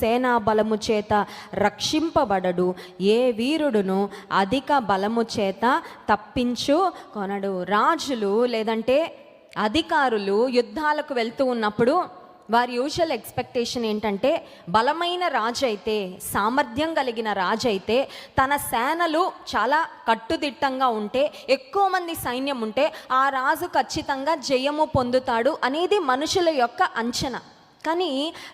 సేనా బలము చేత రక్షింపబడడు. ఏ వీరుడును అధిక బలము చేత తప్పించు కొనడు. రాజులు లేదంటే అధికారులు యుద్ధాలకు వెళ్తూ ఉన్నప్పుడు వారి యూజువల్ ఎక్స్పెక్టేషన్ ఏంటంటే బలమైన రాజు అయితే సామర్థ్యం కలిగిన రాజు అయితే తన సేనలు చాలా కట్టుదిట్టంగా ఉంటే ఎక్కువ మంది సైన్యం ఉంటే ఆ రాజు ఖచ్చితంగా జయము పొందుతాడు అనేది మనుషుల యొక్క అంచనా. కానీ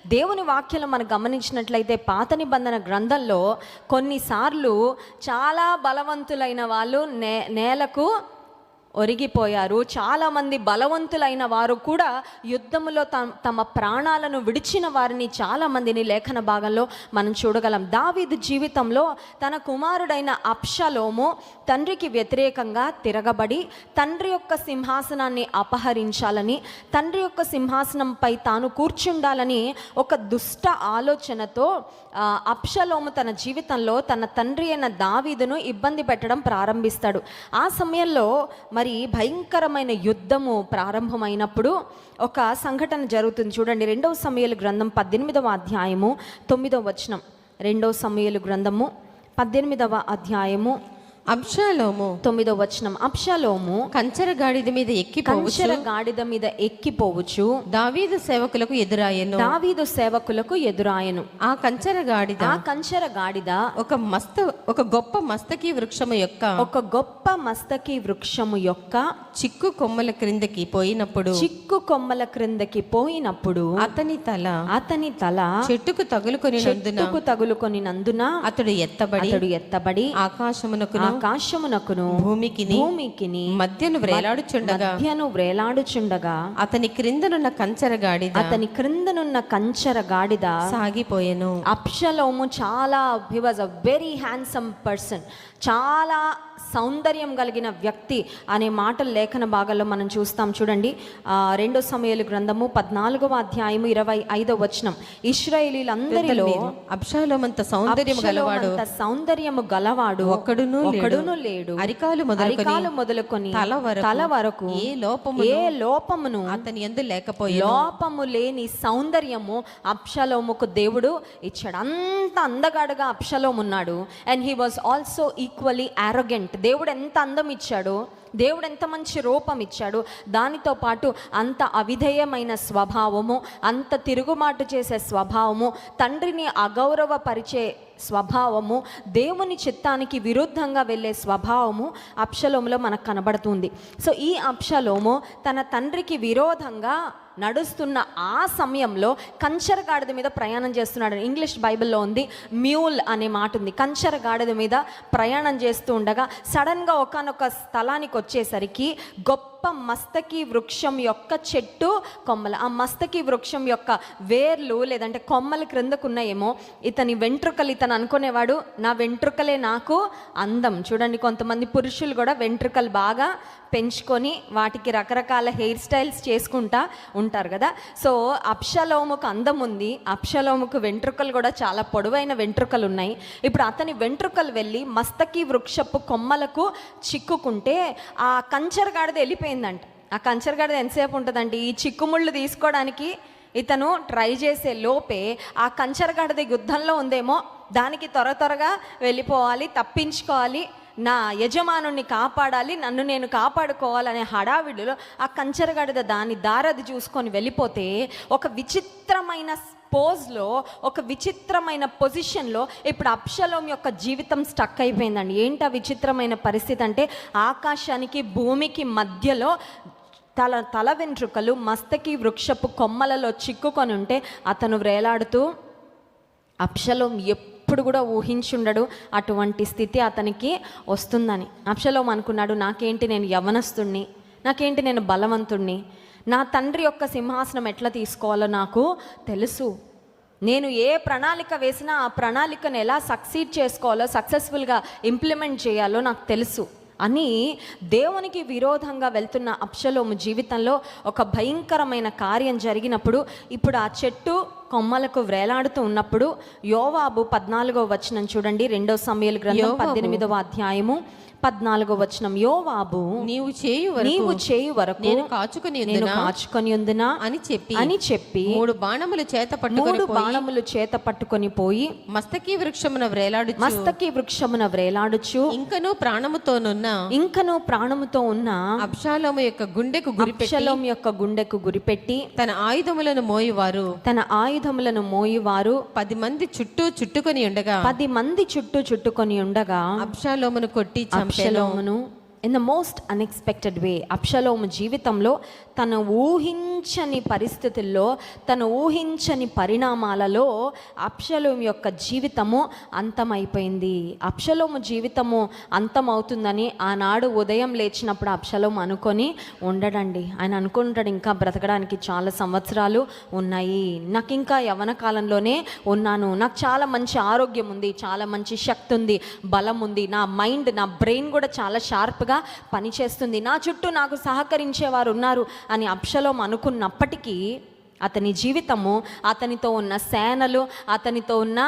దేవుని వాక్యం మనం గమనించినట్లయితే పాత నిబంధన గ్రంథంలో కొన్నిసార్లు చాలా బలవంతులైన వాళ్ళు నే నేలకు ఒరిగిపోయారు. చాలామంది బలవంతులైన వారు కూడా యుద్ధములో తమ తమ ప్రాణాలను విడిచిన వారిని చాలామందిని లేఖన భాగంలో మనం చూడగలం. దావీదు జీవితంలో తన కుమారుడైన అప్షలోము తండ్రికి వ్యతిరేకంగా తిరగబడి తండ్రి యొక్క సింహాసనాన్ని అపహరించాలని తండ్రి యొక్క సింహాసనంపై తాను కూర్చుండాలని ఒక దుష్ట ఆలోచనతో అప్షలోము తన జీవితంలో తన తండ్రి అయిన దావీదును ఇబ్బంది పెట్టడం ప్రారంభిస్తాడు. ఆ సమయంలో మరి మరి భయంకరమైన యుద్ధము ప్రారంభమైనప్పుడు ఒక సంఘటన జరుగుతుంది. చూడండి రెండవ సమయాలు గ్రంథం పద్దెనిమిదవ అధ్యాయము తొమ్మిదవ వచనం. రెండవ సమయాలు గ్రంథము పద్దెనిమిదవ అధ్యాయము అబ్షాలోము. తొమ్మిదవ వచనం అప్షలోము కంచర గాడిద మీద ఎక్కిపోవచ్చు కంచెర గాడిద మీద ఎక్కిపోవచ్చు దావీదు సేవకులకు ఎదురాయెను. దావీదు సేవకులకు ఎదురాయను. ఆ కంచర గాడిద ఆ కంచెర గాడిద ఒక మస్త ఒక గొప్ప మస్తకి వృక్షము యొక్క ఒక గొప్ప మస్తకి వృక్షము యొక్క చిక్కు కొమ్మల క్రిందకి పోయినప్పుడు చిక్కు కొమ్మల క్రిందకి పోయినప్పుడు అతని తల అతని తల చెట్టుకు తగులుకొని నందున చెట్టుకు తగులుకొని నందున అతడు ఎత్తబడి అతడు ఎత్తబడి ఆకాశమునకును ఆకాశమునకును భూమికిని భూమికిని మధ్యను వేలాడుచుండగా మధ్యను వ్రేలాడుచుండగా అతని క్రిందనున్న కంచర గాడిద అతని క్రిందనున్న కంచెర గాడిద సాగిపోయెను. అప్షలోము చాలా he was a very handsome person చాలా సౌందర్యం కలిగిన వ్యక్తి అనే మాటలు లేఖన భాగాల్లో మనం చూస్తాం. చూడండి. ఆ, రెండో సమయాలు గ్రంథము పద్నాలుగవ అధ్యాయము ఇరవై ఐదవ వచనం. ఇస్రాయేలీలందరిలో అబ్షాలోమంత సౌందర్యం గలవాడు. సౌందర్యము గలవాడు. ఒక్కడునూ లేడు. ఒక్కడును లేడు. అరికాలు మొదలుకొని అరికాలు మొదలుకొని తల వరకు తల వరకు ఏ లోపమును ఏ లోపమును అతని ఎందు లేకపోయే లోపము లేని సౌందర్యము అప్షలోముకు దేవుడు ఇచ్చాడు. అంత అందగాడుగా అప్షలోము ఉన్నాడు. And he was also equally arrogant దేవుడు ఎంత అందం ఇచ్చాడు దేవుడు ఎంత మంచి రూపం ఇచ్చాడు దానితో పాటు అంత అవిధేయమైన స్వభావము అంత తిరుగుమాటు చేసే స్వభావము తండ్రిని అగౌరవపరిచే స్వభావము దేవుని చిత్తానికి విరుద్ధంగా వెళ్ళే స్వభావము అప్షలోములో మనకు కనబడుతుంది. సో ఈ అప్షలోము తన తండ్రికి విరోధంగా నడుస్తున్న ఆ సమయంలో కంచర గాడిద మీద ప్రయాణం చేస్తున్నాడు. ఇంగ్లీష్ బైబిల్లో ఉంది మ్యూల్ అనే మాట ఉంది. కంచర గాడిద మీద ప్రయాణం చేస్తూ ఉండగా సడన్గా ఒకనొక స్థలానికి వచ్చేసరికి గొప్ప మస్తకి వృక్షం యొక్క చెట్టు కొమ్మలు. ఆ మస్తకి వృక్షం యొక్క వేర్లు లేదంటే కొమ్మల క్రిందకున్నాయేమో. ఇతని వెంట్రుకలు ఇతను అనుకునేవాడు నా వెంట్రుకలే నాకు అందం. చూడండి కొంతమంది పురుషులు కూడా వెంట్రుకలు బాగా పెంచుకొని వాటికి రకరకాల హెయిర్ స్టైల్స్ చేసుకుంటా ఉంటారు కదా. సో అప్షలోముకు అందం ఉంది. అప్షలోముకు వెంట్రుకలు కూడా చాలా పొడవైన వెంట్రుకలు ఉన్నాయి. ఇప్పుడు అతని వెంట్రుకలు వెళ్ళి మస్తకి వృక్షపు కొమ్మలకు చిక్కుకుంటే ఆ కంచరగాడిది వెళ్ళిపోయిందంట. ఆ కంచరగాడిది ఎంతసేపు ఉంటుందండి? ఈ చిక్కుముళ్ళు తీసుకోవడానికి ఇతను ట్రై చేసే లోపే ఆ కంచరగాడిది యుద్ధంలో ఉందేమో దానికి త్వర త్వరగా వెళ్ళిపోవాలి తప్పించుకోవాలి. నా యజమానుణ్ణి కాపాడాలి నన్ను నేను కాపాడుకోవాలనే హడావిడిలో ఆ కంచరగడద దాని దారది చూసుకొని వెళ్ళిపోతే ఒక విచిత్రమైన పోజ్లో ఒక విచిత్రమైన పొజిషన్లో ఇప్పుడు అప్షలోం యొక్క జీవితం స్టక్ అయిపోయిందండి. ఏంటి ఆ విచిత్రమైన పరిస్థితి అంటే ఆకాశానికి భూమికి మధ్యలో తల తల వెంట్రుకలు మస్తకి వృక్షపు కొమ్మలలో చిక్కుకొని ఉంటే అతను వ్రేలాడుతూ అప్షలోం ఎప్పుడు కూడా ఊహించుండడు అటువంటి స్థితి అతనికి వస్తుందని. అప్షలోం అనుకున్నాడు నాకేంటి నేను యవనస్తుణ్ణి? నాకేంటి నేను బలవంతుణ్ణి? నా తండ్రి యొక్క సింహాసనం ఎట్లా తీసుకోవాలో నాకు తెలుసు. నేను ఏ ప్రణాళిక వేసినా ఆ ప్రణాళికను ఎలా సక్సీడ్ చేసుకోవాలో సక్సెస్ఫుల్గా ఇంప్లిమెంట్ చేయాలో నాకు తెలుసు. అని దేవునికి విరోధంగా వెళ్తున్న అప్షలోము జీవితంలో ఒక భయంకరమైన కార్యం జరిగినప్పుడు ఇప్పుడు ఆ చెట్టు కొమ్మలకు వ్రేలాడుతూ ఉన్నప్పుడు యోవాబు పద్నాలుగో వచనం చూడండి రెండో సమయాల గ్రంథం. పద్దెనిమిదవ అధ్యాయము పద్నాలుగో వచనం యోవాబు నీవు చేయు నీవు చేయు వరకు నేను కాచుకుని నేను కాచుకొని ఉందినా అని చెప్పి అని చెప్పి మూడు బాణములు చేత పట్టుకొని బాణములు చేత పట్టుకొని పోయి మస్తకి వృక్షమున వ్రేలాడుచు. మస్తకి వృక్షమున వ్రేలాడుచు. ఇంకను ప్రాణముతోనున్న ఇంకను ప్రాణముతో ఉన్న అబ్షాలోము యొక్క గుండెకు అబ్షలోం యొక్క గుండెకు గురిపెట్టి తన ఆయుధములను మోయువారు. తన ఆయుధములను మోయువారు. పది మంది చుట్టూ చుట్టుకొని ఉండగా పది మంది చుట్టూ చుట్టుకొని ఉండగా అబ్షాలోమును కొట్టి చంపెను అప్షలోమును in the most unexpected way Absalom జీవితంలో తను ఊహించని పరిస్థితుల్లో తను ఊహించని పరిణామాలలో అప్షలోం యొక్క జీవితము అంతమైపోయింది. అప్షలోము జీవితము అంతమవుతుందని ఆనాడు ఉదయం లేచినప్పుడు అప్షలోం అనుకొని ఉండడండి. ఆయన అనుకుంటాడు ఇంకా బ్రతకడానికి చాలా సంవత్సరాలు ఉన్నాయి. నాకు ఇంకా యవన కాలంలోనే ఉన్నాను. నాకు చాలా మంచి ఆరోగ్యం ఉంది చాలా మంచి శక్తి ఉంది బలం ఉంది. నా మైండ్ నా బ్రెయిన్ కూడా చాలా షార్ప్గా పనిచేస్తుంది నా చుట్టూ నాకు సహకరించేవారు ఉన్నారు అని అప్షలోం అనుకున్నప్పటికీ అతని జీవితము అతనితో ఉన్న సేనలు అతనితో ఉన్న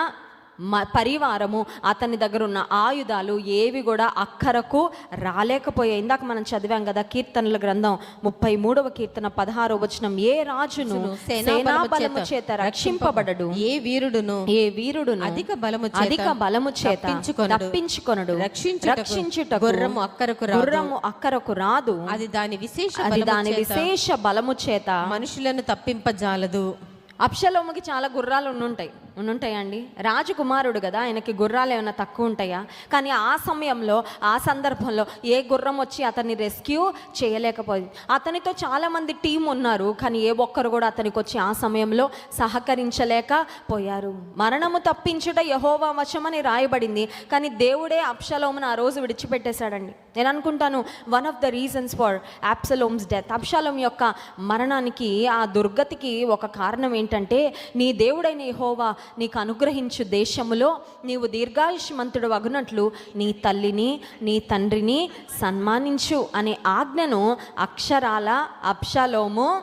పరివారము అతని దగ్గర ఉన్న ఆయుధాలు ఏవి కూడా అక్కరకు రాలేకపోయాయి. ఇందాక మనం చదివాం కదా కీర్తనల గ్రంథం ముప్పై మూడవ కీర్తన పదహారవ వచనం. ఏ రాజును సేనాబలము చేత రక్షింపబడడు? ఏ వీరుడును? ఏ వీరుడును? అధిక బలము అధిక బలము చేత తప్పించుకొనడు. రక్షించుటకు గుర్రము అక్కరకు రాదు. గుర్రము అక్కరకు రాదు. అది దాని విశేష దాని విశేష బలము చేత. మనుషులను తప్పింపజాలదు. అప్షలోముకి చాలా గుర్రాలు ఉండుంటాయి. ఉంటాయండి రాజకుమారుడు కదా ఆయనకి గుర్రాలు ఏమైనా తక్కువ ఉంటాయా? కానీ ఆ సమయంలో ఆ సందర్భంలో ఏ గుర్రం వచ్చి అతన్ని రెస్క్యూ చేయలేకపోయింది. అతనితో చాలామంది టీం ఉన్నారు కానీ ఏ ఒక్కరు కూడా అతనికి వచ్చి ఆ సమయంలో సహకరించలేకపోయారు. మరణము తప్పించుట యహోవా వశమని రాయబడింది కానీ దేవుడే అప్షలోమును ఆ రోజు విడిచిపెట్టేశాడండి. నేను అనుకుంటాను one of the reasons for Absalom's death Absalom యొక్క మరణానికి ఆ దుర్గతికి ఒక కారణం ఏంటంటే నీ దేవుడైన యహోవా నీకు అనుగ్రహించు దేశములో నీవు దీర్ఘాయుష్మంతుడు అగునట్లు నీ తల్లిని నీ తండ్రిని సన్మానించు అనే ఆజ్ఞను అక్షరాల అప్షలోము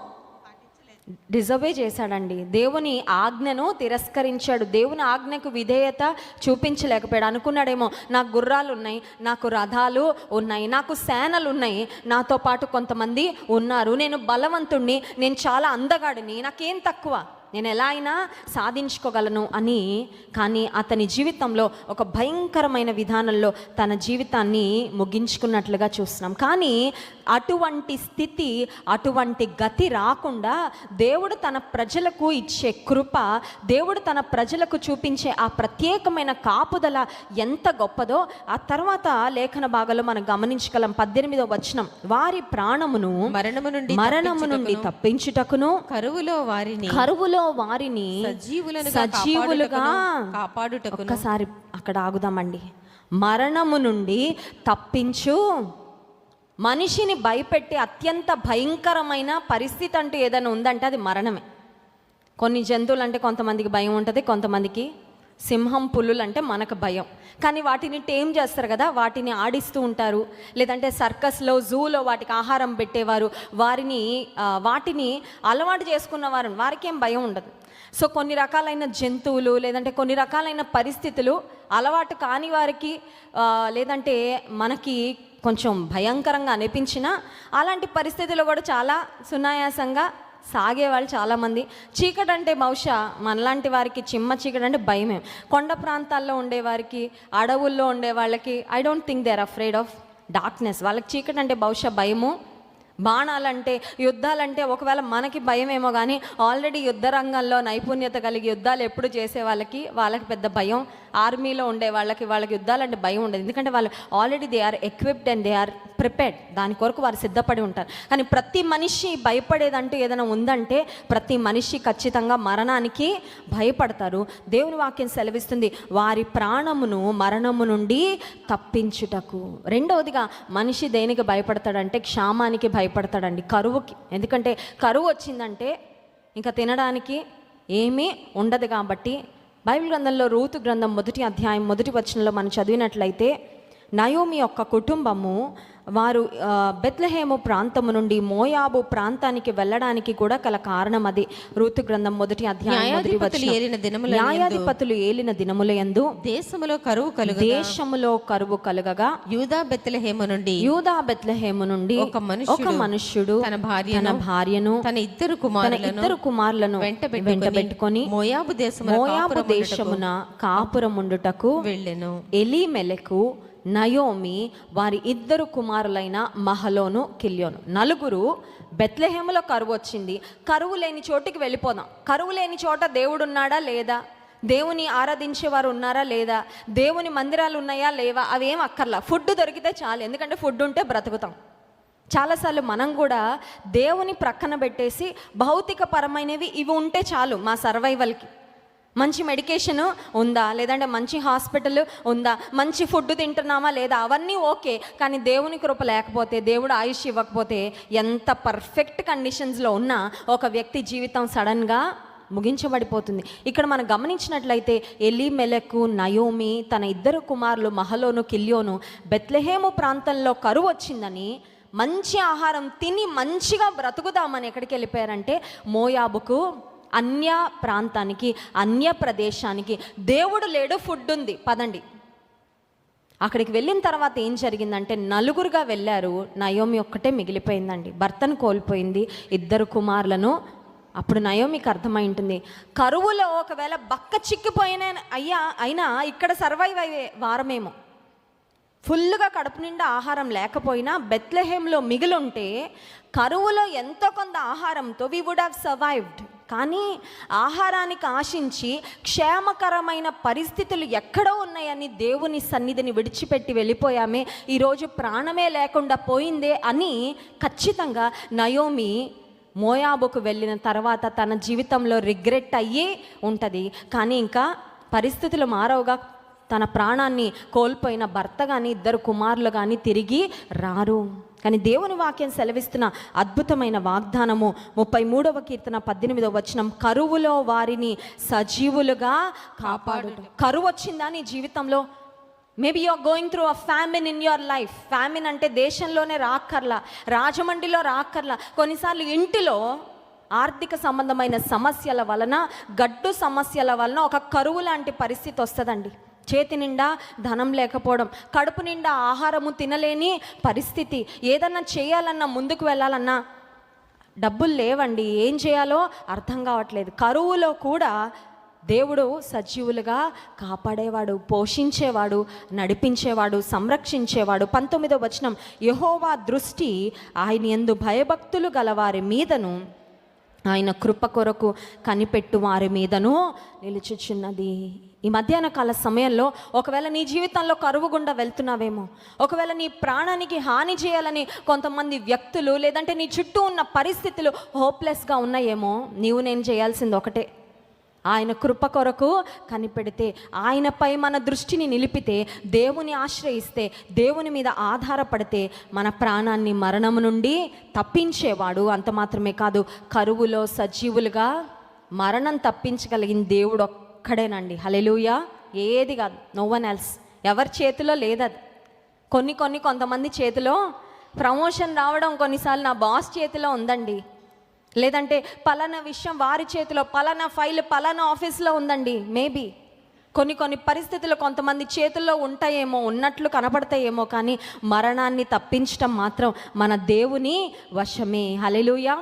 డిజర్వే చేశాడండి. దేవుని ఆజ్ఞను తిరస్కరించాడు. దేవుని ఆజ్ఞకు విధేయత చూపించలేకపోయాడు. అనుకున్నాడేమో నాకు గుర్రాలు ఉన్నాయి నాకు రథాలు ఉన్నాయి నాకు సేనలు ఉన్నాయి నాతో పాటు కొంతమంది ఉన్నారు. నేను బలవంతుణ్ణి నేను చాలా అందగాడిని నాకేం తక్కువ? నేను ఎలా అయినా సాధించుకోగలను అని కానీ అతని జీవితంలో ఒక భయంకరమైన విధానంలో తన జీవితాన్ని ముగించుకున్నట్లుగా చూస్తున్నాం. కానీ అటువంటి స్థితి అటువంటి గతి రాకుండా దేవుడు తన ప్రజలకు ఇచ్చే కృప దేవుడు తన ప్రజలకు చూపించే ఆ ప్రత్యేకమైన కాపుదల ఎంత గొప్పదో ఆ తర్వాత లేఖన భాగంలో మనం గమనించగలం. పద్దెనిమిదో వచనం వారి ప్రాణమును మరణము నుండి మరణము నుండి తప్పించుటకును కరువులో వారిని కరువులో వారిని సజీవులనుగా సజీవులుగా కాపాడుటకును ఒక్కసారి అక్కడ ఆగుదామండి. మరణము నుండి తప్పించు. మనిషిని భయపెట్టే అత్యంత భయంకరమైన పరిస్థితి అంటూ ఏదైనా ఉందంటే అది మరణమే. కొన్ని జంతువులు అంటే కొంతమందికి భయం ఉంటుంది కొంతమందికి సింహం పులులు అంటే మనకు భయం. కానీ వాటిని టేమ్ చేస్తారు కదా వాటిని ఆడిస్తూ ఉంటారు. లేదంటే సర్కస్లో జూలో వాటికి ఆహారం పెట్టేవారు. వారిని వాటిని అలవాటు చేసుకున్న వారు వారికి ఏం భయం ఉండదు. సో కొన్ని రకాలైన జంతువులు లేదంటే కొన్ని రకాలైన పరిస్థితులు అలవాటు కాని వారికి లేదంటే మనకి కొంచెం భయంకరంగా అనిపించినా అలాంటి పరిస్థితులు కూడా చాలా సునాయాసంగా సాగే వాళ్ళు చాలామంది. చీకటి అంటే బహుశా మనలాంటి వారికి చిమ్మ చీకటి అంటే భయమే. కొండ ప్రాంతాల్లో ఉండే వారికి అడవుల్లో ఉండే వాళ్ళకి I don't think they are afraid of darkness వాళ్ళకి చీకటి అంటే బహుశా భయము. బాణాలంటే యుద్ధాలంటే ఒకవేళ మనకి భయమేమో కానీ ఆల్రెడీ యుద్ధ రంగంలో నైపుణ్యత కలిగి యుద్ధాలు ఎప్పుడు చేసే వాళ్ళకి వాళ్ళకి పెద్ద భయం. ఆర్మీలో ఉండే వాళ్ళకి వాళ్ళకి యుద్ధాలంటే భయం ఉండదు. ఎందుకంటే వాళ్ళు already they are equipped and they are prepared దాని కొరకు వారు సిద్ధపడి ఉంటారు. కానీ ప్రతి మనిషి భయపడేదంటూ ఏదైనా ఉందంటే ప్రతి మనిషి ఖచ్చితంగా మరణానికి భయపడతారు. దేవుని వాక్యం సెలవిస్తుంది వారి ప్రాణమును మరణము నుండి తప్పించుటకు. రెండవదిగా మనిషి దేనికి భయపడతాడంటే క్షామానికి భయపడతాడండి. కరువుకి ఎందుకంటే కరువు వచ్చిందంటే ఇంకా తినడానికి ఏమీ ఉండదు కాబట్టి బైబిల్ గ్రంథంలో రూతు గ్రంథం మొదటి అధ్యాయం మొదటి వచనంలో మనం చదివినట్లయితే నయోమి యొక్క కుటుంబము వారు బెత్లహేము ప్రాంతము నుండి మోయాబు ప్రాంతానికి వెళ్ళడానికి కూడా గల కారణం అది. ఋతు గ్రంథం మొదటి అధ్యాయం న్యాయాధిపతులు. ఏలిన దినముల యందు దేశములో కరువు కలుగు దేశములో కరువు కలుగగా యూదా బెత్తలహేమ నుండి యూదా బెత్లహేము నుండి ఒక మనుష్యుడు ఒక మనుష్యుడు తన తన భార్యను తన ఇద్దరు కుమారులను ఇద్దరు కుమారులను వెంట వెంట పెట్టుకొని మోయాబు దేశమున మోయాబు దేశమున కాపురముండుటకు వెళ్ళెను. ఎలీమెలకు నయోమి వారి ఇద్దరు కుమారులైన మహలోను కిల్యోను. నలుగురు బెత్లెహేములో కరువు వచ్చింది. కరువు లేని చోటికి వెళ్ళిపోదాం. కరువు లేని చోట దేవుడు ఉన్నాడా లేదా? దేవుని ఆరాధించేవారు ఉన్నారా లేదా? దేవుని మందిరాలు ఉన్నాయా లేవా? అవేం అక్కర్లా. ఫుడ్ దొరికితే చాలు. ఎందుకంటే ఫుడ్ ఉంటే బ్రతుకుతాం. చాలాసార్లు మనం కూడా దేవుని ప్రక్కన పెట్టేసి భౌతిక పరమైనవి ఇవి ఉంటే చాలు మా సర్వైవల్కి. మంచి మెడికేషన్ ఉందా? లేదంటే మంచి హాస్పిటల్ ఉందా? మంచి ఫుడ్ తింటున్నామా లేదా? అవన్నీ ఓకే కానీ దేవుని కృప లేకపోతే దేవుడు ఆయుష్ ఇవ్వకపోతే ఎంత పర్ఫెక్ట్ కండిషన్స్లో ఉన్నా ఒక వ్యక్తి జీవితం సడన్గా ముగించబడిపోతుంది. ఇక్కడ మనం గమనించినట్లయితే ఎలి మెలకు నయోమి తన ఇద్దరు కుమారులు మహలోను కిల్యోను బెత్లెహేము ప్రాంతంలో కరువు వచ్చిందని మంచి ఆహారం తిని మంచిగా బ్రతుకుదామని ఎక్కడికి వెళ్ళిపోయారంటే మోయాబుకు అన్య ప్రాంతానికి అన్య ప్రదేశానికి దేవుడు లేడు ఫుడ్ ఉంది. పదండి. అక్కడికి వెళ్ళిన తర్వాత ఏం జరిగిందంటే నలుగురుగా వెళ్ళారు. నయోమి ఒక్కటే మిగిలిపోయిందండి. భర్తను కోల్పోయింది. ఇద్దరు కుమారులను. అప్పుడు నయోమికి అర్థమై ఉంటుంది. కరువులో ఒకవేళ బక్క చిక్కిపోయిన అయ్యా అయినా ఇక్కడ సర్వైవ్ అయ్యే వారమేమో. ఫుల్గా కడుపు నిండా ఆహారం లేకపోయినా బెత్లెహేమ్లో మిగిలుంటే కరువులో ఎంతో కొంత ఆహారంతో వి వుడ్ హ్యావ్ సర్వైవ్డ్ కానీ ఆహారానికి ఆశించి క్షేమకరమైన పరిస్థితులు ఎక్కడో ఉన్నాయని దేవుని సన్నిధిని విడిచిపెట్టి వెళ్ళిపోయామే. ఈరోజు ప్రాణమే లేకుండా పోయిందే అని ఖచ్చితంగా నయోమి మోయాబుకు వెళ్ళిన తర్వాత తన జీవితంలో రిగ్రెట్ అయ్యి ఉంటుంది. కానీ ఇంకా పరిస్థితులు మారవుగా తన ప్రాణాన్ని కోల్పోయిన భర్త కానీ ఇద్దరు కుమారులు కానీ తిరిగి రారు. కానీ దేవుని వాక్యం సెలవిస్తున్న అద్భుతమైన వాగ్దానము. ముప్పై మూడవ కీర్తన పద్దెనిమిదవ వచనం కరువులో వారిని సజీవులుగా కాపాడు కరువు వచ్చిందా నీ జీవితంలో? Maybe you're going through a famine in your life famine అంటే దేశంలోనే రాక్కర్లా రాజమండ్రిలో రాక్కర్లా. కొన్నిసార్లు ఇంటిలో ఆర్థిక సంబంధమైన సమస్యల వలన గడ్డు సమస్యల వలన ఒక కరువు లాంటి పరిస్థితి వస్తుందండి. చేతి నిండా ధనం లేకపోవడం కడుపు నిండా ఆహారము తినలేని పరిస్థితి. ఏదన్నా చేయాలన్నా ముందుకు వెళ్ళాలన్నా డబ్బులు లేవండి. ఏం చేయాలో అర్థం కావట్లేదు. కరువులో కూడా దేవుడు సజీవులుగా కాపాడేవాడు పోషించేవాడు నడిపించేవాడు సంరక్షించేవాడు. పంతొమ్మిదో వచనం యహోవా దృష్టి ఆయన ఎందు భయభక్తులు గలవారి మీదను ఆయన కృప కొరకు కనిపెట్టు వారి మీదను నిలుచుచున్నది. ఈ మధ్యాహ్న కాల సమయంలో ఒకవేళ నీ జీవితంలో కరువు గుండా వెళ్తున్నావేమో ఒకవేళ నీ ప్రాణానికి హాని చేయాలని కొంతమంది వ్యక్తులు లేదంటే నీ చుట్టూ ఉన్న పరిస్థితులు హోప్లెస్గా ఉన్నాయేమో నీవు నేను చేయాల్సింది ఒకటే. ఆయన కృప కొరకు కనిపెడితే ఆయనపై మన దృష్టిని నిలిపితే దేవుని ఆశ్రయిస్తే దేవుని మీద ఆధారపడితే మన ప్రాణాన్ని మరణము నుండి తప్పించేవాడు అంత మాత్రమే కాదు. కరువులో సజీవులుగా మరణం తప్పించగలిగిన దేవుడు ఒక్కడేనండి. హలెలుయా ఏది కాదు. నో వన్ ఎల్స్ ఎవరి చేతిలో లేదది. కొన్ని కొన్ని కొంతమంది చేతిలో ప్రమోషన్ రావడం కొన్నిసార్లు నా బాస్ చేతిలో ఉందండి. లేదంటే పలానా విషయం వారి చేతిలో పలానా ఫైల్ పలానా ఆఫీస్లో ఉందండి మేబీ కొన్ని కొన్ని పరిస్థితులు కొంతమంది చేతుల్లో ఉంటాయేమో ఉన్నట్లు కనపడతాయేమో కానీ మరణాన్ని తప్పించటం మాత్రం మన దేవుని వశమే. హలెలుయా